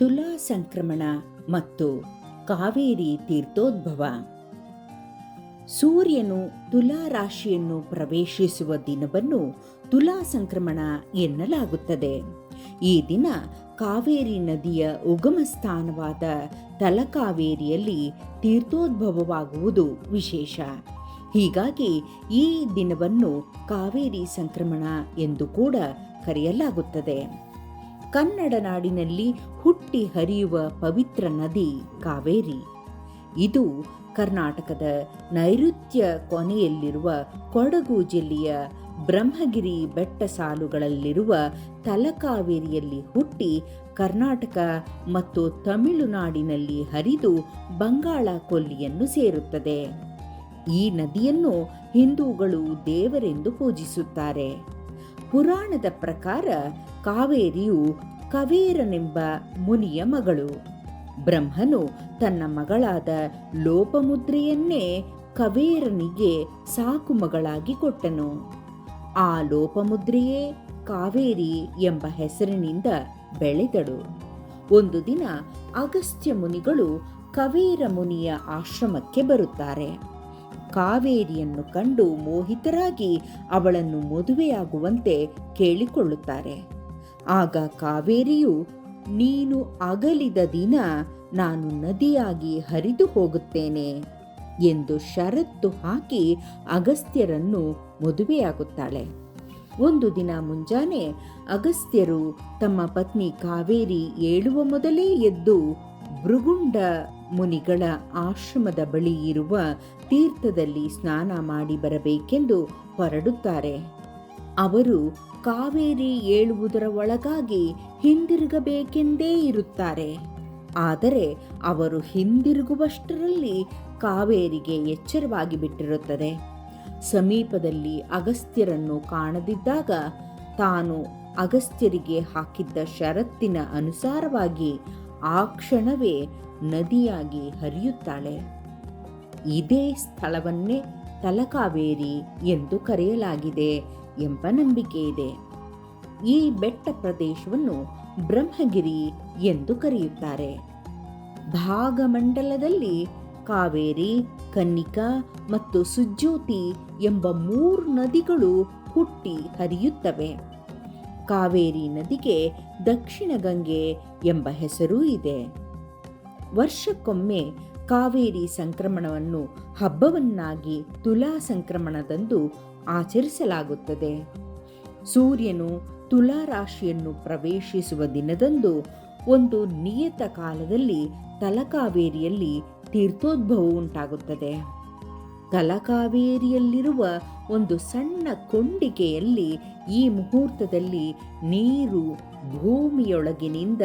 ತುಲಾ ಸಂಕ್ರಮಣ ಮತ್ತು ಕಾವೇರಿ ತೀರ್ಥೋದ್ಭವ. ಸೂರ್ಯನು ತುಲಾ ರಾಶಿಯನ್ನು ಪ್ರವೇಶಿಸುವ ದಿನವನ್ನು ತುಲಾ ಸಂಕ್ರಮಣ ಎನ್ನಲಾಗುತ್ತದೆ. ಈ ದಿನ ಕಾವೇರಿ ನದಿಯ ಉಗಮ ಸ್ಥಾನವಾದ ತಲಕಾವೇರಿಯಲ್ಲಿ ತೀರ್ಥೋದ್ಭವವಾಗುವುದು ವಿಶೇಷ. ಹೀಗಾಗಿ ಈ ದಿನವನ್ನು ಕಾವೇರಿ ಸಂಕ್ರಮಣ ಎಂದು ಕೂಡ ಕರೆಯಲಾಗುತ್ತದೆ. ಕನ್ನಡ ನಾಡಿನಲ್ಲಿ ಹುಟ್ಟಿ ಹರಿಯುವ ಪವಿತ್ರ ನದಿ ಕಾವೇರಿ. ಇದು ಕರ್ನಾಟಕದ ನೈಋತ್ಯ ಕೊನೆಯಲ್ಲಿರುವ ಕೊಡಗು ಜಿಲ್ಲೆಯ ಬ್ರಹ್ಮಗಿರಿ ಬೆಟ್ಟ ಸಾಲುಗಳಲ್ಲಿರುವ ತಲಕಾವೇರಿಯಲ್ಲಿ ಹುಟ್ಟಿ ಕರ್ನಾಟಕ ಮತ್ತು ತಮಿಳುನಾಡಿನಲ್ಲಿ ಹರಿದು ಬಂಗಾಳ ಕೊಲ್ಲಿಯನ್ನು ಸೇರುತ್ತದೆ. ಈ ನದಿಯನ್ನು ಹಿಂದೂಗಳು ದೇವರೆಂದು ಪೂಜಿಸುತ್ತಾರೆ. ಪುರಾಣದ ಪ್ರಕಾರ ಕಾವೇರಿಯು ಕವೇರನೆಂಬ ಮುನಿಯ ಮಗಳು. ಬ್ರಹ್ಮನು ತನ್ನ ಮಗಳಾದ ಲೋಪಮುದ್ರೆಯನ್ನೇ ಕವೇರನಿಗೆ ಸಾಕು ಮಗಳಾಗಿ ಕೊಟ್ಟನು. ಆ ಲೋಪಮುದ್ರೆಯೇ ಕಾವೇರಿ ಎಂಬ ಹೆಸರಿನಿಂದ ಬೆಳೆದಳು. ಒಂದು ದಿನ ಅಗಸ್ತ್ಯ ಮುನಿಗಳು ಕವೇರ ಮುನಿಯ ಆಶ್ರಮಕ್ಕೆ ಬರುತ್ತಾರೆ. ಕಾವೇರಿಯನ್ನು ಕಂಡು ಮೋಹಿತರಾಗಿ ಅವಳನ್ನು ಮದುವೆಯಾಗುವಂತೆ ಕೇಳಿಕೊಳ್ಳುತ್ತಾರೆ. ಆಗ ಕಾವೇರಿಯು, ನೀನು ಅಗಲಿದ ದಿನ ನಾನು ನದಿಯಾಗಿ ಹರಿದು ಹೋಗುತ್ತೇನೆ ಎಂದು ಷರತ್ತು ಹಾಕಿ ಅಗಸ್ತ್ಯರನ್ನು ಮದುವೆಯಾಗುತ್ತಾಳೆ. ಒಂದು ದಿನ ಮುಂಜಾನೆ ಅಗಸ್ತ್ಯರು ತಮ್ಮ ಪತ್ನಿ ಕಾವೇರಿ ಏಳುವ ಮೊದಲೇ ಎದ್ದು ಭೃಗುಂಡ ಮುನಿಗಳ ಆಶ್ರಮದ ಬಳಿ ಇರುವ ತೀರ್ಥದಲ್ಲಿ ಸ್ನಾನ ಮಾಡಿ ಬರಬೇಕೆಂದು ಹೊರಡುತ್ತಾರೆ. ಅವರು ಕಾವೇರಿ ಏಳುವುದರ ಒಳಗಾಗಿ ಹಿಂದಿರುಗಬೇಕೆಂದೇ ಇರುತ್ತಾರೆ. ಆದರೆ ಅವರು ಹಿಂದಿರುಗುವಷ್ಟರಲ್ಲಿ ಕಾವೇರಿಗೆ ಎಚ್ಚರವಾಗಿ ಬಿಟ್ಟಿರುತ್ತದೆ. ಸಮೀಪದಲ್ಲಿ ಅಗಸ್ತ್ಯರನ್ನು ಕಾಣದಿದ್ದಾಗ ತಾನು ಅಗಸ್ತ್ಯರಿಗೆ ಹಾಕಿದ್ದ ಷರತ್ತಿನ ಅನುಸಾರವಾಗಿ ಆ ಕ್ಷಣವೇ ನದಿಯಾಗಿ ಹರಿಯುತ್ತಾಳೆ. ಇದೇ ಸ್ಥಳವನ್ನೇ ತಲಕಾವೇರಿ ಎಂದು ಕರೆಯಲಾಗಿದೆ. ಎಂಬ ನಂಬಿಕೆ ಇದೆ. ಈ ಬೆಟ್ಟ ಪ್ರದೇಶವನ್ನು ಬ್ರಹ್ಮಗಿರಿ ಎಂದು ಕರೆಯುತ್ತಾರೆ. ಭಾಗಮಂಡಲದಲ್ಲಿ ಕಾವೇರಿ, ಕನ್ನಿಕಾ ಮತ್ತು ಸುಜ್ಯೋತಿ ಎಂಬ ಮೂರು ನದಿಗಳು ಹುಟ್ಟಿ ಹರಿಯುತ್ತವೆ. ಕಾವೇರಿ ನದಿಗೆ ದಕ್ಷಿಣ ಗಂಗೆ ಎಂಬ ಹೆಸರೂ ಇದೆ. ವರ್ಷಕ್ಕೊಮ್ಮೆ ಕಾವೇರಿ ಸಂಕ್ರಮಣವನ್ನು ಹಬ್ಬವನ್ನಾಗಿ ತುಲಾ ಸಂಕ್ರಮಣದಂದು ಆಚರಿಸಲಾಗುತ್ತದೆ. ಸೂರ್ಯನು ತುಲಾ ರಾಶಿಯನ್ನು ಪ್ರವೇಶಿಸುವ ದಿನದಂದು ಒಂದು ನಿಯತ ಕಾಲದಲ್ಲಿ ತಲಕಾವೇರಿಯಲ್ಲಿ ತೀರ್ಥೋದ್ಭವ ಉಂಟಾಗುತ್ತದೆ. ತಲಕಾವೇರಿಯಲ್ಲಿರುವ ಒಂದು ಸಣ್ಣ ಕೊಂಡಿಗೆಯಲ್ಲಿ ಈ ಮುಹೂರ್ತದಲ್ಲಿ ನೀರು ಭೂಮಿಯೊಳಗಿನಿಂದ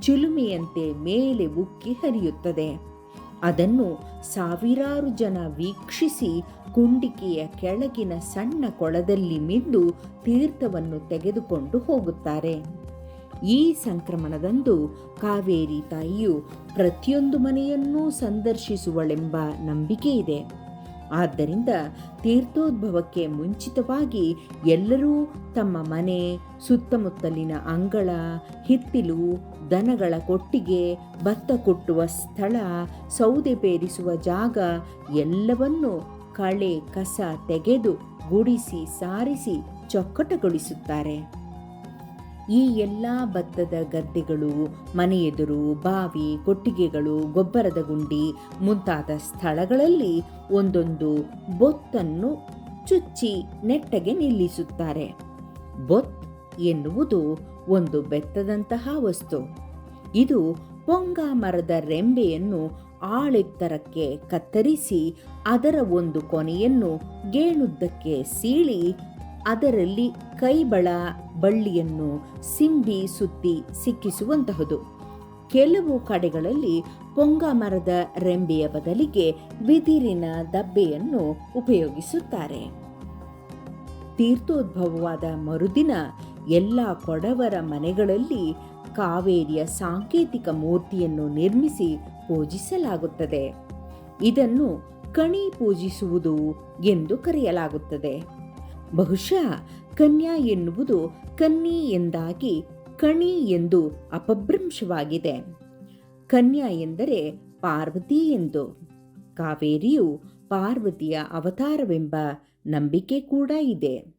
ಚಿಲುಮೆಯಂತೆ ಮೇಲೆ ಉಕ್ಕಿ ಹರಿಯುತ್ತದೆ. ಅದನ್ನು ಸಾವಿರಾರು ಜನ ವೀಕ್ಷಿಸಿ ಕುಂಡಿಕೆಯ ಕೆಳಗಿನ ಸಣ್ಣ ಕೊಳದಲ್ಲಿ ಮಿಂದು ತೀರ್ಥವನ್ನು ತೆಗೆದುಕೊಂಡು ಹೋಗುತ್ತಾರೆ. ಈ ಸಂಕ್ರಮಣದಂದು ಕಾವೇರಿ ತಾಯಿಯು ಪ್ರತಿಯೊಂದು ಮನೆಯನ್ನೂ ಸಂದರ್ಶಿಸುವಳೆಂಬ ನಂಬಿಕೆ ಇದೆ ಆದ್ದರಿಂದ ತೀರ್ಥೋದ್ಭವಕ್ಕೆ ಮುಂಚಿತವಾಗಿ ಎಲ್ಲರೂ ತಮ್ಮ ಮನೆ, ಸುತ್ತಮುತ್ತಲಿನ ಅಂಗಳ, ಹಿತ್ತಿಲು, ದನಗಳ ಕೊಟ್ಟಿಗೆ, ಭತ್ತ ಕೊಟ್ಟುವ ಸ್ಥಳ, ಸೌದೆ ಬೇರಿಸುವ ಜಾಗ ಎಲ್ಲವನ್ನೂ ಕಳೆ, ಕಸ ತೆಗೆದು ಗುಡಿಸಿ, ಸಾರಿಸಿ ಚೊಕ್ಕಟಗೊಳಿಸುತ್ತಾರೆ. ಈ ಎಲ್ಲ ಭತ್ತದ ಗದ್ದೆಗಳು, ಮನೆಯೆದುರು, ಬಾವಿ, ಕೊಟ್ಟಿಗೆಗಳು, ಗೊಬ್ಬರದ ಗುಂಡಿ ಮುಂತಾದ ಸ್ಥಳಗಳಲ್ಲಿ ಒಂದೊಂದು ಬೊತ್ತನ್ನು ಚುಚ್ಚಿ ನೆಟ್ಟಗೆ ನಿಲ್ಲಿಸುತ್ತಾರೆ. ಬೊತ್ ಎನ್ನುವುದು ಒಂದು ಬೆತ್ತದಂತಹ ವಸ್ತು. ಇದು ಪೊಂಗ ಮರದ ರೆಂಬೆಯನ್ನು ಆಳೆತ್ತರಕ್ಕೆ ಕತ್ತರಿಸಿ ಅದರ ಒಂದು ಕೊನೆಯನ್ನು ಗೇಣುದ್ದಕ್ಕೆ ಸೀಳಿ ಅದರಲ್ಲಿ ಕೈಬಳ ಬಳ್ಳಿಯನ್ನು ಸಿಂಬಿ ಸುತ್ತಿ ಸಿಕ್ಕಿಸುವಂತಹುದು. ಕೆಲವು ಕಡೆಗಳಲ್ಲಿ ಪೊಂಗ ಮರದ ರೆಂಬೆಯ ಬದಲಿಗೆ ಬಿದಿರಿನ ದಬ್ಬೆಯನ್ನು ಉಪಯೋಗಿಸುತ್ತಾರೆ. ತೀರ್ಥೋದ್ಭವವಾದ ಮರುದಿನ ಎಲ್ಲ ಕೊಡವರ ಮನೆಗಳಲ್ಲಿ ಕಾವೇರಿಯ ಸಾಂಕೇತಿಕ ಮೂರ್ತಿಯನ್ನು ನಿರ್ಮಿಸಿ ಪೂಜಿಸಲಾಗುತ್ತದೆ. ಇದನ್ನು ಕಣಿ ಪೂಜಿಸುವುದು ಎಂದು ಕರೆಯಲಾಗುತ್ತದೆ. ಬಹುಶಃ ಕನ್ಯಾ ಎನ್ನುವುದು ಕನ್ನಿ ಎಂದಾಗಿ ಕಣಿ ಎಂದು ಅಪಭ್ರಂಶವಾಗಿದೆ. ಕನ್ಯಾ ಎಂದರೆ ಪಾರ್ವತಿ ಎಂದು. ಕಾವೇರಿಯು ಪಾರ್ವತಿಯ ಅವತಾರವೆಂಬ ನಂಬಿಕೆ ಕೂಡ ಇದೆ.